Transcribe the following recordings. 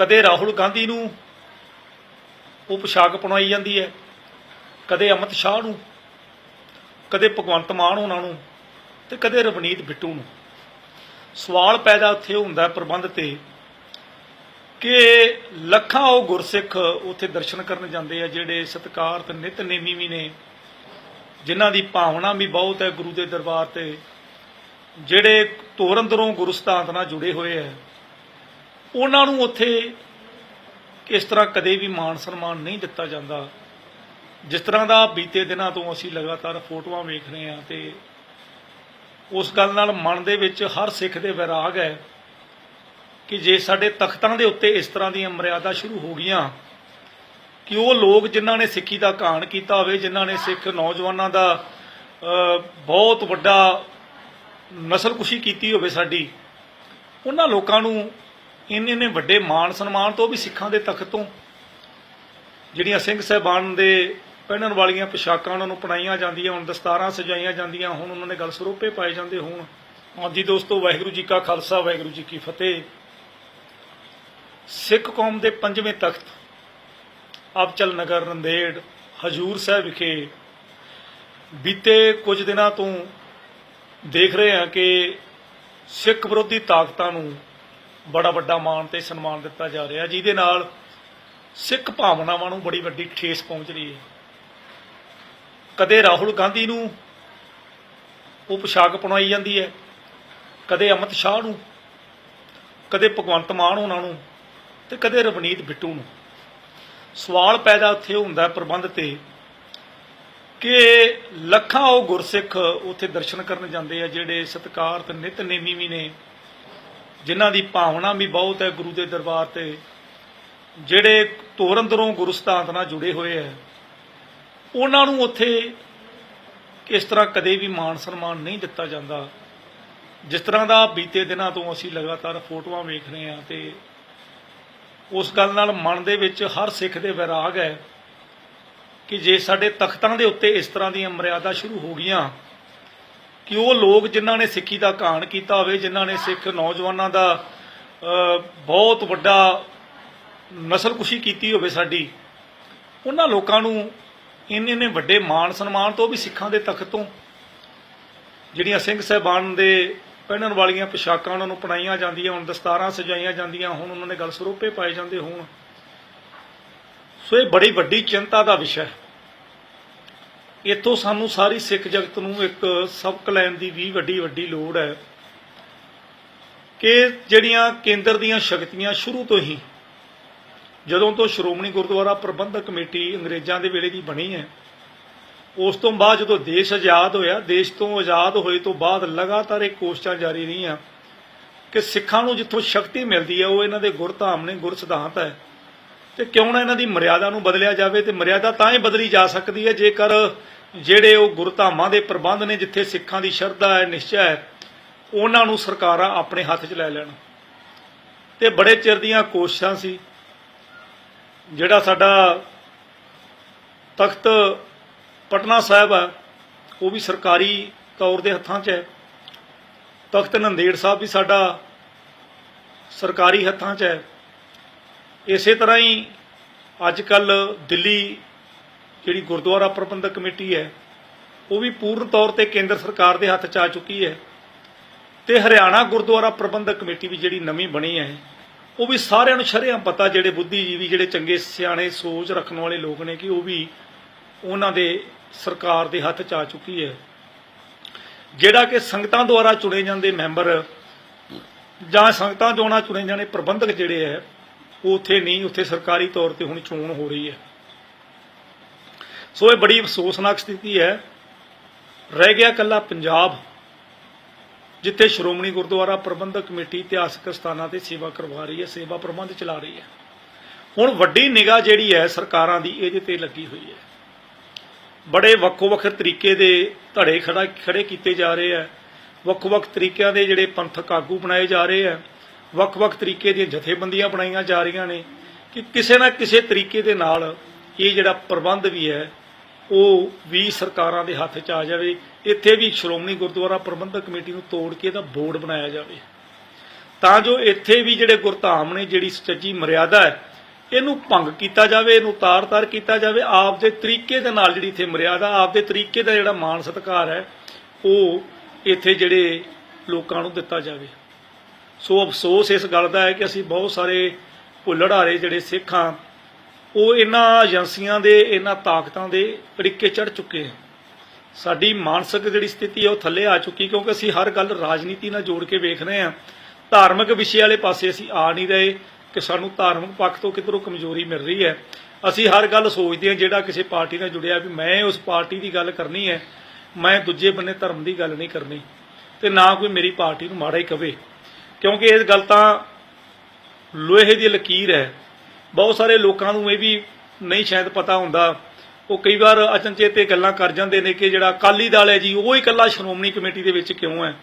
ਕਦੇ ਰਾਹੁਲ ਗਾਂਧੀ ਨੂੰ ਉਹ ਪੋਸ਼ਾਕ ਪਣਾਈ ਜਾਂਦੀ ਹੈ, ਕਦੇ ਅਮਿਤ ਸ਼ਾਹ ਨੂੰ, ਕਦੇ ਭਗਵੰਤ ਮਾਨ ਉਹਨਾਂ ਨੂੰ ਤੇ ਕਦੇ ਰਵਨੀਤ ਬਿੱਟੂ ਨੂੰ। ਸਵਾਲ ਪੈਦਾ ਉੱਥੇ ਹੁੰਦਾ ਪ੍ਰਬੰਧ ਤੇ ਕਿ ਲੱਖਾਂ ਉਹ ਗੁਰਸਿੱਖ ਉੱਥੇ ਦਰਸ਼ਨ ਕਰਨ ਜਾਂਦੇ ਆ ਜਿਹੜੇ ਸਤਿਕਾਰ ਤੇ ਨਿਤਨੇਮੀ ਵੀ ਨੇ, ਜਿਨ੍ਹਾਂ ਦੀ ਭਾਵਨਾ ਵੀ ਬਹੁਤ ਹੈ ਗੁਰੂ ਦੇ ਦਰਬਾਰ ਤੇ, ਜਿਹੜੇ ਧੁਰ ਅੰਦਰੋਂ ਗੁਰੂ ਸਤਾਂਤ ਨਾਲ ਜੁੜੇ ਹੋਏ ਆ ਉਹਨਾਂ ਨੂੰ ਉੱਥੇ ਇਸ ਤਰ੍ਹਾਂ ਕਦੇ ਵੀ ਮਾਣ ਸਨਮਾਨ ਨਹੀਂ ਦਿੱਤਾ ਜਾਂਦਾ। ਜਿਸ ਤਰ੍ਹਾਂ ਦਾ ਬੀਤੇ ਦਿਨਾਂ ਤੋਂ ਅਸੀਂ ਲਗਾਤਾਰ ਫੋਟੋਆਂ ਵੇਖ ਰਹੇ ਹਾਂ ਤੇ ਉਸ ਗੱਲ ਨਾਲ ਮਨ ਦੇ ਵਿੱਚ ਹਰ ਸਿੱਖ ਦੇ ਵਿਰਾਗ ਹੈ ਕਿ ਜੇ ਸਾਡੇ ਤਖਤਾਂ ਦੇ ਉੱਤੇ ਇਸ ਤਰ੍ਹਾਂ ਦੀਆਂ ਮਰਿਆਦਾ ਸ਼ੁਰੂ ਹੋ ਗਈਆਂ, ਕਿ ਉਹ ਲੋਕ ਜਿਨ੍ਹਾਂ ਨੇ ਸਿੱਖੀ ਦਾ ਘਾਣ ਕੀਤਾ ਹੋਵੇ, ਜਿਨ੍ਹਾਂ ਨੇ ਸਿੱਖ ਨੌਜਵਾਨਾਂ ਦਾ ਬਹੁਤ ਵੱਡਾ ਨਸਲਕੁਸ਼ੀ ਕੀਤੀ ਹੋਵੇ ਸਾਡੀ, ਉਹਨਾਂ ਲੋਕਾਂ ਨੂੰ ਇੰਨੇ ਨੇ ਵੱਡੇ ਮਾਣ ਸਨਮਾਨ ਤੋਂ ਵੀ ਸਿੱਖਾਂ ਦੇ ਤਖਤ ਤੋਂ ਜਿਹੜੀਆਂ ਸਿੰਘ ਸਹਿਬਾਨ ਦੇ ਪਹਿਨਣ ਵਾਲੀਆਂ ਪੋਸ਼ਾਕਾਂ ਉਹਨਾਂ ਨੂੰ ਪਣਾਈਆਂ ਜਾਂਦੀਆਂ ਹੁਣ, ਦਸਤਾਰਾਂ ਸਜਾਈਆਂ ਜਾਂਦੀਆਂ, ਹੁਣ ਉਹਨਾਂ ਦੇ ਗਲ ਸਰੋਪੇ ਪਾਏ ਜਾਂਦੇ ਹੁਣ। ਹਾਂਜੀ ਦੋਸਤੋ, ਵਾਹਿਗੁਰੂ ਜੀ ਕਾ ਖਾਲਸਾ, ਵਾਹਿਗੁਰੂ ਜੀ ਕੀ ਫਤਿਹ। ਸਿੱਖ ਕੌਮ ਦੇ ਪੰਜਵੇਂ ਤਖਤ, ਅਬਚਲ ਨਗਰ ਨੰਦੇੜ ਹਜੂਰ ਸਾਹਿਬ ਵਿਖੇ ਬੀਤੇ ਕੁਝ ਦਿਨਾਂ ਤੋਂ ਦੇਖ ਰਹੇ ਹਾਂ ਕਿ ਸਿੱਖ ਵਿਰੋਧੀ ਤਾਕਤਾਂ ਨੂੰ ਬੜਾ ਵੱਡਾ ਮਾਣ ਤੇ ਸਨਮਾਨ ਦਿੱਤਾ ਜਾ ਰਿਹਾ ਜਿਹਦੇ ਨਾਲ ਸਿੱਖ ਭਾਵਨਾਵਾਂ ਨੂੰ ਬੜੀ ਵੱਡੀ ਠੇਸ ਪਹੁੰਚ ਰਹੀ ਹੈ। ਕਦੇ ਰਾਹੁਲ ਗਾਂਧੀ ਨੂੰ ਉਹ ਪੋਸ਼ਾਕ ਪਣਾਈ ਜਾਂਦੀ ਹੈ, ਕਦੇ ਅਮਿਤ ਸ਼ਾਹ ਨੂੰ, ਕਦੇ ਭਗਵੰਤ ਮਾਨ ਉਹਨਾਂ ਨੂੰ ਤੇ ਕਦੇ ਰਵਨੀਤ ਬਿੱਟੂ ਨੂੰ। ਸਵਾਲ ਪੈਦਾ ਉੱਥੇ ਹੁੰਦਾ ਪ੍ਰਬੰਧ ਤੇ ਕਿ ਲੱਖਾਂ ਉਹ ਗੁਰਸਿੱਖ ਉੱਥੇ ਦਰਸ਼ਨ ਕਰਨ ਜਾਂਦੇ ਆ ਜਿਹੜੇ ਸਤਿਕਾਰ ਤੇ ਨਿਤਨੇਮੀ ਵੀ ਨੇ। ਜਿਨ੍ਹਾਂ ਦੀ ਭਾਵਨਾ ਵੀ ਬਹੁਤ ਹੈ ਗੁਰੂ ਦੇ ਦਰਬਾਰ ਤੇ, ਜਿਹੜੇ ਤੋਰੰਦਰੋਂ ਗੁਰੂ ਸਤਾਂਤ ਨਾਲ ਜੁੜੇ ਹੋਏ ਹੈ, ਉਹਨਾਂ ਨੂੰ ਉੱਥੇ ਇਸ ਤਰ੍ਹਾਂ ਕਦੇ ਵੀ ਮਾਣ ਸਨਮਾਨ ਨਹੀਂ ਦਿੱਤਾ ਜਾਂਦਾ। ਜਿਸ ਤਰ੍ਹਾਂ ਦਾ ਬੀਤੇ ਦਿਨਾਂ ਤੋਂ ਅਸੀਂ ਲਗਾਤਾਰ ਫੋਟੋਆਂ ਵੇਖ ਰਹੇ ਹਾਂ ਤੇ ਉਸ ਗੱਲ ਨਾਲ ਮਨ ਦੇ ਵਿੱਚ ਹਰ ਸਿੱਖ ਦੇ ਵਿਰਾਗ ਹੈ ਕਿ ਜੇ ਸਾਡੇ ਤਖਤਾਂ ਦੇ ਉੱਤੇ ਇਸ ਤਰ੍ਹਾਂ ਦੀਆਂ ਮਰਿਆਦਾ ਸ਼ੁਰੂ ਹੋ ਗਈਆਂ ਕਿ ਉਹ ਲੋਕ ਜਿਨ੍ਹਾਂ ਨੇ ਸਿੱਖੀ ਦਾ ਘਾਣ ਕੀਤਾ ਹੋਵੇ, ਜਿਨ੍ਹਾਂ ਨੇ ਸਿੱਖ ਨੌਜਵਾਨਾਂ ਦਾ ਬਹੁਤ ਵੱਡਾ ਨਸਲਕੁਸ਼ੀ ਕੀਤੀ ਹੋਵੇ ਸਾਡੀ, ਉਹਨਾਂ ਲੋਕਾਂ ਨੂੰ ਇੰਨੇ ਨੇ ਵੱਡੇ ਮਾਣ ਸਨਮਾਨ ਤੋਂ ਵੀ ਸਿੱਖਾਂ ਦੇ ਤਖਤ ਤੋਂ, ਜਿਹੜੀਆਂ ਸਿੰਘ ਸਹਿਬਾਨ ਦੇ ਪਹਿਨਣ ਵਾਲੀਆਂ ਪੋਸ਼ਾਕਾਂ ਉਹਨਾਂ ਨੂੰ ਪਣਾਈਆਂ ਜਾਂਦੀਆਂ ਹੁਣ, ਦਸਤਾਰਾਂ ਸਜਾਈਆਂ ਜਾਂਦੀਆਂ ਹੁਣ, ਉਹਨਾਂ ਦੇ ਗਲ ਸਰੋਪੇ ਪਾਏ ਜਾਂਦੇ ਹੋਣ। ਸੋ ਇਹ ਬੜੀ ਵੱਡੀ ਚਿੰਤਾ ਦਾ ਵਿਸ਼ਾ ਹੈ। ਇੱਥੋਂ ਸਾਨੂੰ ਸਾਰੀ ਸਿੱਖ ਜਗਤ ਨੂੰ ਇੱਕ ਸਬਕ ਲੈਣ ਦੀ ਵੀ ਵੱਡੀ ਵੱਡੀ ਲੋੜ ਹੈ ਕਿ ਜਿਹੜੀਆਂ ਕੇਂਦਰ ਦੀਆਂ ਸ਼ਕਤੀਆਂ ਸ਼ੁਰੂ ਤੋਂ ਹੀ ਜਦੋਂ ਤੋਂ ਸ਼੍ਰੋਮਣੀ ਗੁਰਦੁਆਰਾ ਪ੍ਰਬੰਧਕ ਕਮੇਟੀ ਅੰਗਰੇਜ਼ਾਂ ਦੇ ਵੇਲੇ ਦੀ ਬਣੀ ਹੈ, ਉਸ ਤੋਂ ਬਾਅਦ ਜਦੋਂ ਦੇਸ਼ ਆਜ਼ਾਦ ਹੋਇਆ, ਦੇਸ਼ ਤੋਂ ਆਜ਼ਾਦ ਹੋਏ ਤੋਂ ਬਾਅਦ ਲਗਾਤਾਰ ਇਹ ਕੋਸ਼ਿਸ਼ਾਂ ਜਾਰੀ ਰਹੀਆਂ ਕਿ ਸਿੱਖਾਂ ਨੂੰ ਜਿੱਥੋਂ ਸ਼ਕਤੀ ਮਿਲਦੀ ਹੈ, ਉਹ ਇਹਨਾਂ ਦੇ ਗੁਰਧਾਮ ਨੇ ਗੁਰ ਸਿਧਾਂਤ ਹੈ। ਤੇ ਕਿਉਂ ਨਾ ਇਹਨਾਂ ਦੀ ਮਰਿਆਦਾ ਨੂੰ ਬਦਲਿਆ ਜਾਵੇ ਤੇ ਮਰਿਆਦਾ ਤਾਂ ਹੀ ਬਦਲੀ ਜਾ ਸਕਦੀ ਹੈ, ਜੇਕਰ ਜਿਹੜੇ ਉਹ ਗੁਰਧਾਮਾਂ ਦੇ ਪ੍ਰਬੰਧ ਨੇ, ਜਿੱਥੇ ਸਿੱਖਾਂ ਦੀ ਸ਼ਰਧਾ ਹੈ, ਨਿਸ਼ਚੈ ਹੈ, ਉਹਨਾਂ ਨੂੰ ਸਰਕਾਰਾਂ ਆਪਣੇ ਹੱਥ 'ਚ ਲੈ ਲੈਣ। ਤੇ ਬੜੇ ਚਿਰ ਦੀਆਂ ਕੋਸ਼ਿਸ਼ਾਂ ਸੀ, ਜਿਹੜਾ ਸਾਡਾ ਤਖਤ ਪਟਨਾ ਸਾਹਿਬ ਹੈ, ਉਹ ਵੀ ਸਰਕਾਰੀ ਤੌਰ ਦੇ ਹੱਥਾਂ 'ਚ ਹੈ। ਤਖਤ ਨੰਦੇੜ ਸਾਹਿਬ ਵੀ ਸਾਡਾ ਸਰਕਾਰੀ ਹੱਥਾਂ 'ਚ ਹੈ। ਇਸੇ ਤਰ੍ਹਾਂ ਹੀ ਅੱਜ ਕੱਲ ਦਿੱਲੀ ਜਿਹੜੀ ਗੁਰਦੁਆਰਾ ਪ੍ਰਬੰਧਕ ਕਮੇਟੀ ਹੈ, ਉਹ ਵੀ ਪੂਰਨ ਤੌਰ ਤੇ ਕੇਂਦਰ ਸਰਕਾਰ ਦੇ ਹੱਥ 'ਚ ਆ ਚੁੱਕੀ ਹੈ ਤੇ ਹਰਿਆਣਾ ਗੁਰਦੁਆਰਾ ਪ੍ਰਬੰਧਕ ਕਮੇਟੀ ਵੀ ਜਿਹੜੀ ਨਵੀਂ ਬਣੀ ਹੈ, ਉਹ ਵੀ ਸਾਰਿਆਂ ਨੂੰ ਸ਼ਰਿਆਂ ਪਤਾ ਜਿਹੜੇ ਬੁੱਧੀਜੀਵੀ, ਜਿਹੜੇ ਚੰਗੇ ਸਿਆਣੇ ਸੋਚ ਰੱਖਣ ਵਾਲੇ ਲੋਕ ਨੇ ਕਿ ਉਹ ਵੀ ਉਹਨਾਂ ਦੇ ਸਰਕਾਰ ਦੇ ਹੱਥ 'ਚ ਆ ਚੁੱਕੀ ਹੈ। ਜਿਹੜਾ ਕਿ ਸੰਗਤਾਂ ਦੁਆਰਾ ਚੁਣੇ ਜਾਂਦੇ ਮੈਂਬਰ ਜਾਂ ਸੰਗਤਾਂ ਦੁਆਰਾ ਚੁਣੇ ਜਾਣੇ ਪ੍ਰਬੰਧਕ ਜਿਹੜੇ ਹੈ ਉਹ ਉੱਥੇ ਨਹੀਂ, ਉੱਥੇ ਸਰਕਾਰੀ ਤੌਰ ਤੇ ਹੁਣ ਚੋਣ ਹੋ ਰਹੀ ਹੈ। ਸੋ ਇਹ ਬੜੀ ਅਫਸੋਸਨਾਕ ਸਥਿਤੀ ਹੈ। ਰਹਿ ਗਿਆ ਕੱਲਾ ਪੰਜਾਬ, ਜਿੱਥੇ ਸ਼੍ਰੋਮਣੀ ਗੁਰਦੁਆਰਾ ਪ੍ਰਬੰਧਕ ਕਮੇਟੀ ਇਤਿਹਾਸਕ ਸਥਾਨਾਂ ਤੇ ਸੇਵਾ ਕਰਵਾ ਰਹੀ ਹੈ, ਸੇਵਾ ਪ੍ਰਬੰਧ ਚਲਾ ਰਹੀ ਹੈ। ਹੁਣ ਵੱਡੀ ਨਿਗਾਹ ਜਿਹੜੀ ਹੈ ਸਰਕਾਰਾਂ ਦੀ, ਇਹਦੇ ਤੇ ਲੱਗੀ ਹੋਈ ਹੈ। ਬੜੇ ਵੱਖੋ-ਵੱਖ ਤਰੀਕੇ ਦੇ ਧੜੇ ਖੜਾ, ਖੜੇ ਕੀਤੇ ਜਾ ਰਹੇ ਆ ਵੱਖ-ਵੱਖ ਤਰੀਕਿਆਂ ਦੇ ਜਿਹੜੇ ਪੰਥਕ ਆਗੂ ਬਣਾਏ ਜਾ ਰਹੇ ਆ ਵੱਖ-ਵੱਖ ਤਰੀਕੇ ਦੀਆਂ ਜਥੇਬੰਦੀਆਂ ਬਣਾਈਆਂ ਜਾ ਰਹੀਆਂ ਨੇ ਕਿ ਕਿਸੇ ਨਾ ਕਿਸੇ ਤਰੀਕੇ ਦੇ ਨਾਲ ਇਹ ਜਿਹੜਾ ਪ੍ਰਬੰਧ ਵੀ ਹੈ, ਉਹ ਵੀ ਸਰਕਾਰਾਂ ਦੇ ਹੱਥ 'ਚ ਆ ਜਾਵੇ, ਇੱਥੇ ਵੀ ਸ਼੍ਰੋਮਣੀ ਗੁਰਦੁਆਰਾ ਪ੍ਰਬੰਧਕ ਕਮੇਟੀ ਨੂੰ ਤੋੜ ਕੇ ਇਹਦਾ ਬੋਰਡ ਬਣਾਇਆ ਜਾਵੇ। ਤਾਂ ਜੋ ਇੱਥੇ ਵੀ ਜਿਹੜੇ ਗੁਰਧਾਮ ਨੇ, ਜਿਹੜੀ ਸੱਚੀ ਮਰਿਆਦਾ ਹੈ, ਇਹਨੂੰ ਭੰਗ ਕੀਤਾ ਜਾਵੇ, ਇਹਨੂੰ ਤਾਰ-ਤਾਰ ਕੀਤਾ ਜਾਵੇ, ਆਪ ਦੇ ਤਰੀਕੇ ਦੇ ਨਾਲ ਜਿਹੜੀ ਇੱਥੇ ਮਰਿਆਦਾ, ਆਪ ਦੇ ਤਰੀਕੇ ਦਾ ਜਿਹੜਾ ਮਾਣ ਸਤਿਕਾਰ ਹੈ, ਉਹ ਇੱਥੇ ਜਿਹੜੇ ਲੋਕਾਂ ਨੂੰ ਦਿੱਤਾ ਜਾਵੇ। ਸੋ ਅਫਸੋਸ ਇਸ ਗੱਲ ਦਾ ਹੈ ਕਿ ਅਸੀਂ ਬਹੁਤ ਸਾਰੇ ਭੁੱਲੜਾਰੇ ਜਿਹੜੇ ਸਿੱਖ ਹਾਂ ਉਹ ਇਹਨਾਂ ਏਜੰਸੀਆਂ ਦੇ, ਇਹਨਾਂ ਤਾਕਤਾਂ ਦੇ ਅੜਿੱਕੇ ਚੜ ਚੁੱਕੇ ਹਨ। ਸਾਡੀ ਮਾਨਸਿਕ ਜਿਹੜੀ ਸਥਿਤੀ ਹੈ, ਉਹ ਥੱਲੇ ਆ ਚੁੱਕੀ ਕਿਉਂਕਿ ਅਸੀਂ ਹਰ ਗੱਲ ਰਾਜਨੀਤੀ ਨਾਲ ਜੋੜ ਕੇ ਵੇਖ ਰਹੇ ਹਾਂ। ਧਾਰਮਿਕ ਵਿਸ਼ੇ ਵਾਲੇ ਪਾਸੇ ਅਸੀਂ ਆ ਨਹੀਂ ਰਹੇ ਕਿ ਸਾਨੂੰ ਧਾਰਮਿਕ ਪੱਖ ਤੋਂ ਕਿਧਰੋਂ ਕਮਜ਼ੋਰੀ ਮਿਲ ਰਹੀ ਹੈ। ਅਸੀਂ ਹਰ ਗੱਲ ਸੋਚਦੇ ਹਾਂ, ਜਿਹੜਾ ਕਿਸੇ ਪਾਰਟੀ ਨਾਲ ਜੁੜਿਆ ਵੀ ਮੈਂ ਉਸ ਪਾਰਟੀ ਦੀ ਗੱਲ ਕਰਨੀ ਹੈ, ਮੈਂ ਦੂਜੇ ਬੰਨੇ ਧਰਮ ਦੀ ਗੱਲ ਨਹੀਂ ਕਰਨੀ ਤੇ ਨਾ ਕੋਈ ਮੇਰੀ ਪਾਰਟੀ ਨੂੰ ਮਾੜਾ ਹੀ ਕਵੇ। ਕਿਉਂਕਿ ਇਹ ਗੱਲ ਤਾਂ ਲੋਹੇ ਦੀ ਲਕੀਰ ਹੈ। ਬਹੁਤ ਸਾਰੇ ਲੋਕਾਂ ਨੂੰ ਇਹ ਵੀ ਨਹੀਂ ਸ਼ਾਇਦ ਪਤਾ ਹੁੰਦਾ। ਉਹ ਕਈ ਵਾਰ ਅਚਨਚੇਤੇ ਗੱਲਾਂ ਕਰ ਜਾਂਦੇ ਨੇ ਕਿ ਜਿਹੜਾ ਅਕਾਲੀ ਦਲ ਹੈ ਜੀ, ਉਹ ਹੀ ਇਕੱਲਾ ਸ਼੍ਰੋਮਣੀ ਕਮੇਟੀ ਦੇ ਵਿੱਚ ਕਿਉਂ ਹੈ?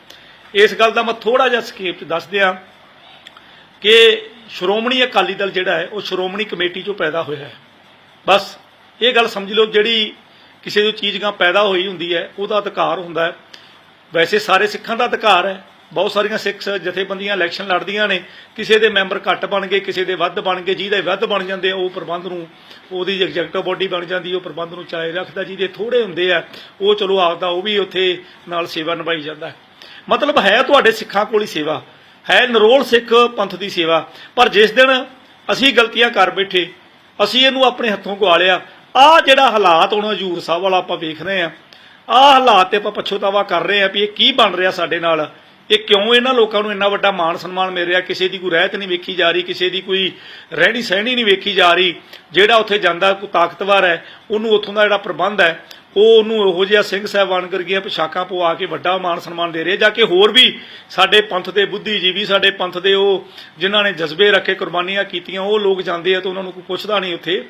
ਇਸ ਗੱਲ ਦਾ ਮੈਂ ਥੋੜਾ ਜਿਹਾ ਸਕੇਪ ਚ ਦੱਸ ਦਿਆਂ ਕਿ ਸ਼੍ਰੋਮਣੀ ਅਕਾਲੀ ਦਲ ਜਿਹੜਾ ਹੈ, ਉਹ ਸ਼੍ਰੋਮਣੀ ਕਮੇਟੀ ਚੋਂ ਪੈਦਾ ਹੋਇਆ ਹੈ। ਬਸ ਇਹ ਗੱਲ ਸਮਝ ਲਓ, ਜਿਹੜੀ ਕਿਸੇ ਦੀ ਚੀਜ਼ ਗਾਂ ਪੈਦਾ ਹੋਈ ਹੁੰਦੀ ਹੈ, ਉਹਦਾ ਅਧਿਕਾਰ ਹੁੰਦਾ ਹੈ। ਵੈਸੇ ਸਾਰੇ ਸਿੱਖਾਂ ਦਾ ਅਧਿਕਾਰ ਹੈ ਬਹੁਤ ਸਾਰੀਆਂ ਸਿੱਖ ਜਥੇਬੰਦੀਆਂ ਇਲੈਕਸ਼ਨ ਲੜਦੀਆਂ ਨੇ, ਕਿਸੇ ਦੇ ਮੈਂਬਰ ਘੱਟ ਬਣ ਗਏ, ਕਿਸੇ ਦੇ ਵੱਧ ਬਣ ਗਏ, ਜਿਹਦੇ ਵੱਧ ਬਣ ਜਾਂਦੇ ਉਹ ਪ੍ਰਬੰਧ ਨੂੰ, ਉਹਦੀ ਐਗਜ਼ੈਕਟਿਵ ਬੋਡੀ ਬਣ ਜਾਂਦੀ, ਉਹ ਪ੍ਰਬੰਧ ਨੂੰ ਚਾਏ ਰੱਖਦਾ, ਜਿਹਦੇ ਥੋੜੇ ਹੁੰਦੇ ਆ, ਉਹ ਚਲੋ ਆਪਦਾ, ਉਹ ਵੀ ਉੱਥੇ ਨਾਲ ਸੇਵਾ ਨਿਭਾਈ ਜਾਂਦਾ। ਮਤਲਬ ਹੈ ਤੁਹਾਡੇ ਸਿੱਖਾਂ ਕੋਲ ਹੀ ਸੇਵਾ, ਹੈ ਨਰੋਲ ਸਿੱਖ ਪੰਥ ਦੀ ਸੇਵਾ, ਪਰ ਜਿਸ ਦਿਨ ਅਸੀਂ ਗਲਤੀਆਂ ਕਰ ਬੈਠੇ, ਅਸੀਂ ਇਹਨੂੰ ਆਪਣੇ ਹੱਥੋਂ ਗਵਾ ਲਿਆ ਆ ਜਿਹੜਾ ਹਾਲਾਤ ਹੁਣ ਹਜੂਰ ਸਾਹਿਬ ਵਾਲਾ ਆਪਾਂ ਵੇਖ ਰਹੇ ਆ ਆ ਹਾਲਾਤ ਤੇ ਆਪਾਂ ਪਛੋਤਾਵਾ ਕਰ ਰਹੇ ਆ ਵੀ ਇਹ ਕੀ ਬਣ ਰਿਹਾ ਸਾਡੇ ਨਾਲ ਇਹ ਕਿਉਂ ਇਹਨਾਂ ਲੋਕਾਂ ਨੂੰ ਇੰਨਾ ਵੱਡਾ ਮਾਣ ਸਨਮਾਨ ਮਿਲ ਰਿਹਾ? ਕਿਸੇ ਦੀ ਕੋਈ ਰਹਿਤ ਨਹੀਂ ਵੇਖੀ ਜਾ ਰਹੀ, ਕਿਸੇ ਦੀ ਕੋਈ ਰਹਿਣੀ ਸਹਿਣੀ ਨਹੀਂ ਵੇਖੀ ਜਾ ਰਹੀ। ਜਿਹੜਾ ਉੱਥੇ ਜਾਂਦਾ, ਕੋਈ ਤਾਕਤਵਰ ਹੈ, ਉਹਨੂੰ ਉੱਥੋਂ ਦਾ ਜਿਹੜਾ ਪ੍ਰਬੰਧ ਹੈ, ਉਹ ਉਹਨੂੰ ਉਹੋ ਜਿਹਾ ਸਿੰਘ ਸਾਹਿਬਾਨ ਵਰਗੀਆਂ ਪੋਸ਼ਾਕਾਂ ਪਵਾ ਕੇ ਵੱਡਾ ਮਾਣ ਸਨਮਾਨ ਦੇ ਰਹੇ, ਜਾ ਕੇ ਹੋਰ ਵੀ ਸਾਡੇ ਪੰਥ ਦੇ ਬੁੱਧੀਜੀਵੀ, ਸਾਡੇ ਪੰਥ ਦੇ ਉਹ ਜਿਨ੍ਹਾਂ ਨੇ ਜਜ਼ਬੇ ਰੱਖੇ, ਕੁਰਬਾਨੀਆਂ ਕੀਤੀਆਂ, ਉਹ ਲੋਕ ਜਾਂਦੇ ਆ ਤਾਂ ਉਹਨਾਂ ਨੂੰ ਕੋਈ ਪੁੱਛਦਾ ਨਹੀਂ ਉੱਥੇ।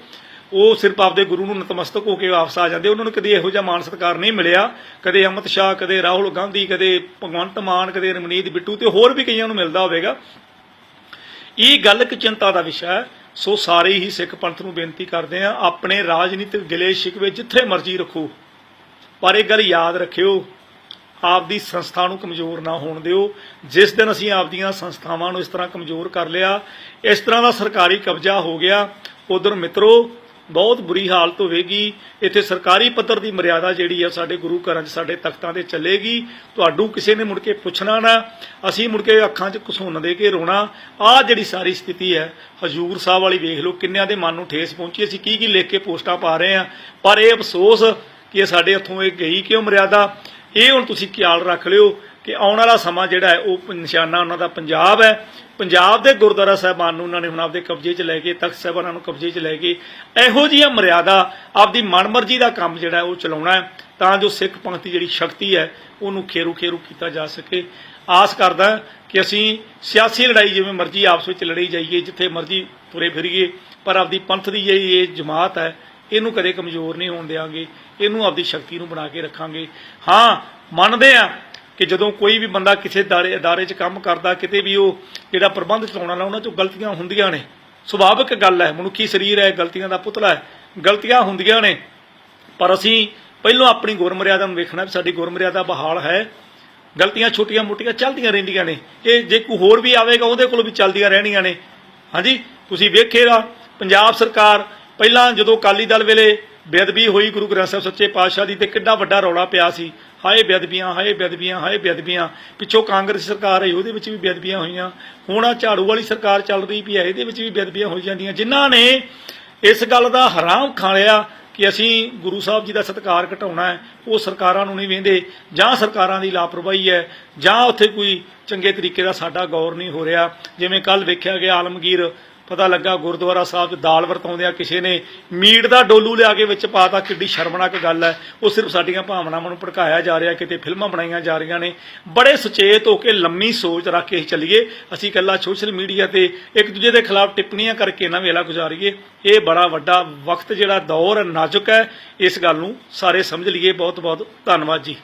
ਉਹ ਸਿਰਫ ਆਪਦੇ ਗੁਰੂ ਨੂੰ ਨਤਮਸਤਕ ਹੋ ਕੇ ਵਾਪਸ ਆ ਜਾਂਦੇ। ਉਹਨਾਂ ਨੂੰ ਕਦੇ ਇਹੋ ਜਿਹਾ ਮਾਣ ਸਤਿਕਾਰ ਨਹੀਂ ਮਿਲਿਆ। ਕਦੇ ਅਮਿਤ ਸ਼ਾਹ, ਕਦੇ ਰਾਹੁਲ ਗਾਂਧੀ, ਕਦੇ ਭਗਵੰਤ ਮਾਨ, ਕਦੇ ਰਮਨੀਤ ਬਿੱਟੂ ਤੇ ਹੋਰ ਵੀ ਕਈਆਂ ਨੂੰ ਮਿਲਦਾ ਹੋਵੇਗਾ। ਇਹ ਗੱਲ ਇੱਕ ਚਿੰਤਾ ਦਾ ਵਿਸ਼ਾ ਹੈ। ਸੋ ਸਾਰੇ ਹੀ ਸਿੱਖ ਪੰਥ ਨੂੰ ਬੇਨਤੀ ਕਰਦੇ ਆ ਆਪਣੇ ਰਾਜਨੀਤਿਕ ਗਿਲੇ ਸ਼ਿਕਵੇ ਜਿੱਥੇ ਮਰਜ਼ੀ ਰੱਖੋ। ਪਰ ਇਹ ਗੱਲ ਯਾਦ ਰੱਖਿਓ, ਆਪਦੀ ਸੰਸਥਾ ਨੂੰ ਕਮਜ਼ੋਰ ਨਾ ਹੋਣ ਦਿਓ। ਜਿਸ ਦਿਨ ਅਸੀਂ ਆਪਦੀਆਂ ਸੰਸਥਾਵਾਂ ਨੂੰ ਇਸ ਤਰ੍ਹਾਂ ਕਮਜ਼ੋਰ ਕਰ ਲਿਆ, ਇਸ ਤਰ੍ਹਾਂ ਦਾ ਸਰਕਾਰੀ ਕਬਜ਼ਾ ਹੋ ਗਿਆ। ਉਧਰ ਮਿੱਤਰੋ ਬਹੁਤ ਬੁਰੀ ਹਾਲਤ ਹੋਵੇਗੀ। ਇੱਥੇ ਸਰਕਾਰੀ ਪੱਧਰ ਦੀ ਮਰਿਆਦਾ ਜਿਹੜੀ ਆ ਸਾਡੇ ਗੁਰੂ ਘਰਾਂ 'ਚ, ਸਾਡੇ ਤਖਤਾਂ ਤੇ ਚੱਲੇਗੀ। ਤੁਹਾਨੂੰ ਕਿਸੇ ਨੇ ਮੁੜ ਕੇ ਪੁੱਛਣਾ ਨਾ, ਅਸੀਂ ਮੁੜ ਕੇ ਅੱਖਾਂ 'ਚ ਘਸੁੰਨ ਦੇ ਕੇ ਰੋਣਾ। ਆਹ ਜਿਹੜੀ ਸਾਰੀ ਸਥਿਤੀ ਹੈ, ਹਜੂਰ ਸਾਹਿਬ ਵਾਲੀ ਵੇਖ ਲਓ, ਕਿੰਨਿਆਂ ਦੇ ਮਨ ਨੂੰ ਠੇਸ ਪਹੁੰਚੀ। ਅਸੀਂ ਕੀ ਕੀ ਲਿਖ ਕੇ ਪੋਸਟਾਂ ਪਾ ਰਹੇ ਆ ਪਰ ਇਹ ਅਫਸੋਸ ਕਿ ਸਾਡੇ ਹੱਥੋਂ ਇਹ ਗਈ ਕਿਉਂ ਮਰਿਆਦਾ? ਇਹ ਹੁਣ ਤੁਸੀਂ ਖਿਆਲ ਰੱਖ ਲਿਓ ਕਿ ਆਉਣ ਵਾਲਾ ਸਮਾਂ ਜਿਹੜਾ ਹੈ, ਉਹ ਨਿਸ਼ਾਨਾ ਉਹਨਾਂ ਦਾ ਪੰਜਾਬ ਹੈ। ਪੰਜਾਬ ਦੇ ਗੁਰਦੁਆਰਾ ਸਾਹਿਬਾਨ ਨੂੰ ਉਹਨਾਂ ਨੇ ਹੁਣ ਆਪਦੇ ਕਬਜ਼ੇ 'ਚ ਲੈ ਕੇ, ਤਖਤ ਸਾਹਿਬਾਨਾਂ ਨੂੰ ਕਬਜ਼ੇ 'ਚ ਲੈ ਕੇ ਇਹੋ ਜਿਹੀਆਂ ਮਰਿਆਦਾ ਆਪਦੀ ਮਨਮਰਜ਼ੀ ਦਾ ਕੰਮ ਜਿਹੜਾ ਉਹ ਚਲਾਉਣਾ ਹੈ ਤਾਂ ਜੋ ਸਿੱਖ ਪੰਥ ਦੀ ਜਿਹੜੀ ਸ਼ਕਤੀ ਹੈ, ਉਹਨੂੰ ਖੇਰੂ ਖੇਰੂ ਕੀਤਾ ਜਾ ਸਕੇ। ਆਸ ਕਰਦਾ ਕਿ ਅਸੀਂ ਸਿਆਸੀ ਲੜਾਈ ਜਿਵੇਂ ਮਰਜ਼ੀ ਆਪਸ ਵਿੱਚ ਲੜੀ ਜਾਈਏ, ਜਿੱਥੇ ਮਰਜ਼ੀ ਤੁਰੇ ਫਿਰੀਏ, ਪਰ ਆਪਦੀ ਪੰਥ ਦੀ ਜਿਹੜੀ ਇਹ ਜਮਾਤ ਹੈ, ਇਹਨੂੰ ਕਦੇ ਕਮਜ਼ੋਰ ਨਹੀਂ ਹੋਣ ਦੇਵਾਂਗੇ ਇਹਨੂੰ ਆਪਦੀ ਸ਼ਕਤੀ ਨੂੰ ਬਣਾ ਕੇ ਰੱਖਾਂਗੇ। ਹਾਂ, ਮੰਨਦੇ ਆ ਕਿ ਜਦੋਂ ਕੋਈ ਵੀ ਬੰਦਾ ਕਿਸੇ ਦਾਰੇ ਅਦਾਰੇ 'ਚ ਕੰਮ ਕਰਦਾ, ਕਿਤੇ ਵੀ ਉਹ ਜਿਹੜਾ ਪ੍ਰਬੰਧ ਚਲਾਉਣ ਵਾਲਾ, ਉਹਨਾਂ 'ਚੋਂ ਗਲਤੀਆਂ ਹੁੰਦੀਆਂ ਨੇ। ਸੁਭਾਵਿਕ ਗੱਲ ਹੈ, ਮਨੁੱਖੀ ਸਰੀਰ ਹੈ, ਗਲਤੀਆਂ ਦਾ ਪੁਤਲਾ ਹੈ। ਗਲਤੀਆਂ ਹੁੰਦੀਆਂ ਨੇ। ਪਰ ਅਸੀਂ ਪਹਿਲਾਂ ਆਪਣੀ ਗੁਰਮਰਿਆਦਾ ਨੂੰ ਵੇਖਣਾ ਵੀ ਸਾਡੀ ਗੁਰਮਰਿਆਦਾ ਬਹਾਲ ਹੈ। ਗਲਤੀਆਂ ਛੋਟੀਆਂ ਮੋਟੀਆਂ ਚੱਲਦੀਆਂ ਰਹਿੰਦੀਆਂ ਨੇ। ਇਹ ਜੇ ਕੋਈ ਹੋਰ ਵੀ ਆਵੇਗਾ, ਉਹਦੇ ਕੋਲ ਵੀ ਚੱਲਦੀਆਂ ਰਹਿਣੀਆਂ ਨੇ। ਹਾਂਜੀ? ਤੁਸੀਂ ਵੇਖੇਗਾ, ਪੰਜਾਬ ਸਰਕਾਰ ਪਹਿਲਾਂ ਜਦੋਂ ਅਕਾਲੀ ਦਲ ਵੇਲੇ ਬੇਅਦਬੀ ਹੋਈ, ਗੁਰੂ ਗ੍ਰੰਥ ਸਾਹਿਬ ਸੱਚੇ ਪਾਤਸ਼ਾਹ ਦੀ ਤੇ ਕਿੱਡਾ ਵੱਡਾ ਰੌਲਾ ਪਿਆ ਸੀ। ਹਾਏ ਬੇਅਦਬੀਆਂ ਹਾਏ ਬੇਅਦਬੀਆਂ ਹਾਏ ਬੇਅਦਬੀਆਂ। ਪਿੱਛੋਂ ਕਾਂਗਰਸ ਸਰਕਾਰ ਆਈ, ਉਹਦੇ ਵਿੱਚ ਵੀ ਬੇਅਦਬੀਆਂ ਹੋਈਆਂ। ਹੁਣ ਆ ਝਾੜੂ ਵਾਲੀ ਸਰਕਾਰ ਚੱਲ ਰਹੀ ਵੀ ਹੈ, ਇਹਦੇ ਵਿੱਚ ਵੀ ਬੇਅਦਬੀਆਂ ਹੋਈ ਜਾਂਦੀਆਂ। ਜਿਨ੍ਹਾਂ ਨੇ ਇਸ ਗੱਲ ਦਾ ਹਰਾਮ ਖਾ ਲਿਆ ਕਿ ਅਸੀਂ ਗੁਰੂ ਸਾਹਿਬ ਜੀ ਦਾ ਸਤਿਕਾਰ ਘਟਾਉਣਾ ਹੈ, ਉਹ ਸਰਕਾਰਾਂ ਨੂੰ ਨਹੀਂ ਵੇਂਦੇ, ਜਾਂ ਸਰਕਾਰਾਂ ਦੀ ਲਾਪਰਵਾਹੀ ਹੈ, ਜਾਂ ਉੱਥੇ ਕੋਈ ਚੰਗੇ ਤਰੀਕੇ ਦਾ ਸਾਡਾ ਗੌਰ ਨਹੀਂ ਹੋ ਰਿਹਾ। ਜਿਵੇਂ ਕੱਲ ਵੇਖਿਆ ਗਿਆ ਆਲਮਗੀਰ ਪਤਾ ਲੱਗਾ ਗੁਰਦੁਆਰਾ ਸਾਹਿਬ 'ਚ ਦਾਲ ਵਰਤਾਉਂਦਿਆਂ ਕਿਸੇ ਨੇ ਮੀਟ ਦਾ ਡੋਲੂ ਲਿਆ ਕੇ ਵਿੱਚ ਪਾਤਾ ਕਿੱਡੀ ਸ਼ਰਮਨਾਕ ਗੱਲ ਹੈ। ਉਹ ਸਿਰਫ ਸਾਡੀਆਂ ਭਾਵਨਾਵਾਂ ਨੂੰ ਭੜਕਾਇਆ ਜਾ ਰਿਹਾ, ਕਿਤੇ ਫਿਲਮਾਂ ਬਣਾਈਆਂ ਜਾ ਰਹੀਆਂ ਨੇ। ਬੜੇ ਸੁਚੇਤ ਹੋ ਕੇ ਲੰਮੀ ਸੋਚ ਰੱਖ ਕੇ ਚੱਲੀਏ। ਅਸੀਂ ਇਕੱਲਾ ਸੋਸ਼ਲ ਮੀਡੀਆ ਤੇ ਇੱਕ ਦੂਜੇ ਦੇ ਖਿਲਾਫ ਟਿੱਪਣੀਆਂ ਕਰਕੇ ਨਾ ਵੇਲਾ ਗੁਜ਼ਾਰੀਏ। ਇਹ ਬੜਾ ਵੱਡਾ ਵਕਤ ਜਿਹੜਾ ਦੌਰ ਨਾਜ਼ੁਕ ਹੈ। ਇਸ ਗੱਲ ਨੂੰ ਸਾਰੇ ਸਮਝ ਲਈਏ। ਬਹੁਤ ਬਹੁਤ ਧੰਨਵਾਦ ਜੀ।